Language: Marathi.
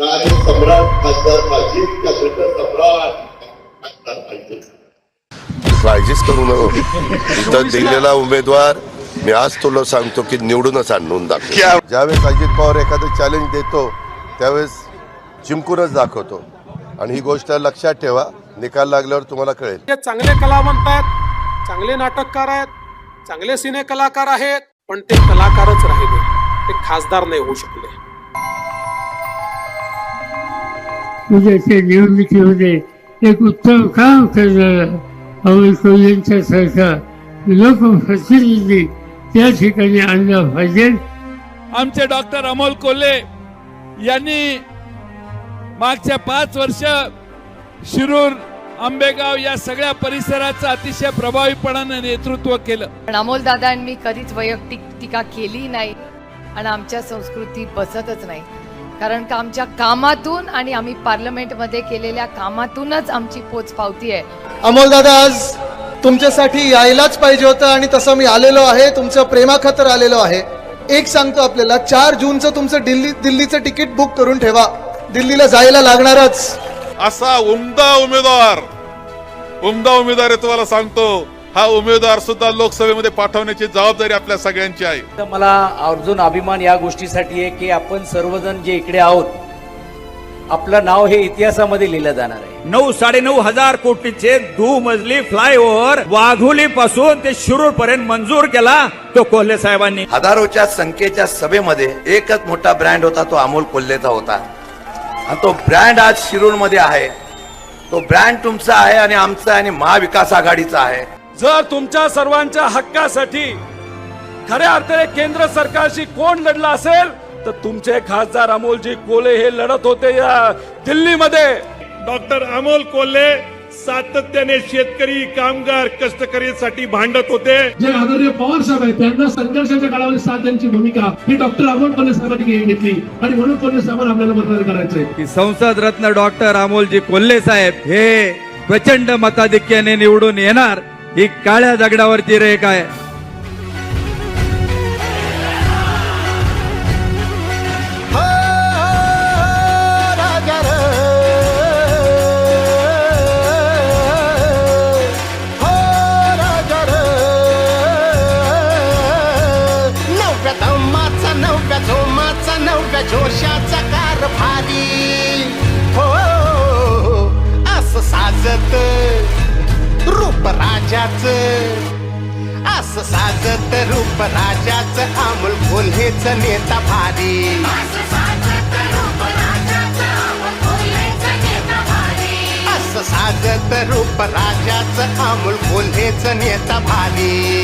सम्राट खासदार पाहिजे का सम्राट. पाहिजे काळजीच करू नको. इथं दिलेला उमेदवार मी आज तुला सांगतो की निवडूनच आणून दाखव. ज्यावेळेस अजित पवार एखादं चॅलेंज देतो त्यावेळेस चिमकूनच दाखवतो. आणि ही गोष्ट लक्षात ठेवा निकाल लागल्यावर तुम्हाला कळेल. ते चांगले कलावंत आहेत चांगले नाटककार आहेत चांगले सिने कलाकार आहेत पण ते कलाकारच राहिले. ते खासदार नाही होऊ शकले. उद्याच्या निवडणुकीमध्ये एक उत्तम काम करणारा अमोल कोल्हेंच्या सारखा लोकप्रतिनिधी त्या ठिकाणी आणला पाहिजे आमचे डॉक्टर अमोल कोल्हे यांनी मागच्या पाच वर्ष शिरूर आंबेगाव या सगळ्या परिसराचं अतिशय प्रभावीपणाने नेतृत्व केलं. पण अमोल दादांनी कधीच वैयक्तिक टीका केली नाही आणि आमच्या संस्कृतीत बसतच नाही. कारण का आमच्या कामातून आणि आम्ही पार्लमेंटमध्ये केलेल्या कामातूनच आमची पोच पावती आहे. अमोलदादा आज तुमच्यासाठी यायलाच पाहिजे होतं आणि तसं मी आलेलो आहे तुमचं प्रेमाखातर आलेलो आहे. एक सांगतो आपल्याला चार जूनचं तुमचं दिल्ली दिल्लीचं तिकीट बुक करून ठेवा. दिल्लीला जायला लागणारच. असा उमदा उमेदवार उमदा उमेदवार आहे तुम्हाला सांगतो हा उमेदवार सुद्धा लोकसभेमध्ये पाठवण्याची जबाबदारी आपल्या सगळ्यांची आहे. तर मला अर्जुन अभिमान या गोष्टीसाठी आहे की आपण सर्वजण जे इकडे आहोत आपलं नाव हे इतिहासामध्ये लिहिलं जाणार आहे. नऊ साडेनऊ हजार कोटीचे दुमजली फ्लायओव्हर वाघोली पासून ते शिरूर पर्यंत मंजूर केला तो कोल्हे साहेबांनी. हजारोच्या संख्येच्या सभेमध्ये एकच मोठा ब्रँड होता तो अमोल कोल्हेचा होता. आणि तो ब्रँड आज शिरूरमध्ये आहे. तो ब्रँड तुमचा आहे आणि आमचा आहे आणि महाविकास आघाडीचा आहे. जर तुमच्या सर्वांच्या हक्कासाठी खऱ्या अर्थाने केंद्र सरकारशी कोण लढला असेल तर तुमचे खासदार अमोलजी कोल्हे हे लढत होते या दिल्लीमध्ये. डॉक्टर अमोल कोल्हे सातत्याने शेतकरी कामगार कष्टकरीसाठी भांडत होते. जे आदरणीय पवार साहेब आहेत त्यांना संघर्षाच्या काळामध्ये साथ त्यांची भूमिका ही डॉक्टर अमोल कोल्हे साहेबांनी घेतली. आणि म्हणून कोल्हे साहेबांना आपल्याला मतदान करायचंय. की संसद रत्न डॉक्टर अमोलजी कोल्हे साहेब हे प्रचंड मताधिक्याने निवडून येणार. ही काळ्या दगडावरची रेख आहे. हो, हो, जोशाचा कार भारी हो असं साजत रूप राजाच. असं साजत रूप राजाच. अमोल कोल्हेच नेता भारी. असं साजत रूप राजाच. अमोल कोल्हेच नेता भारी.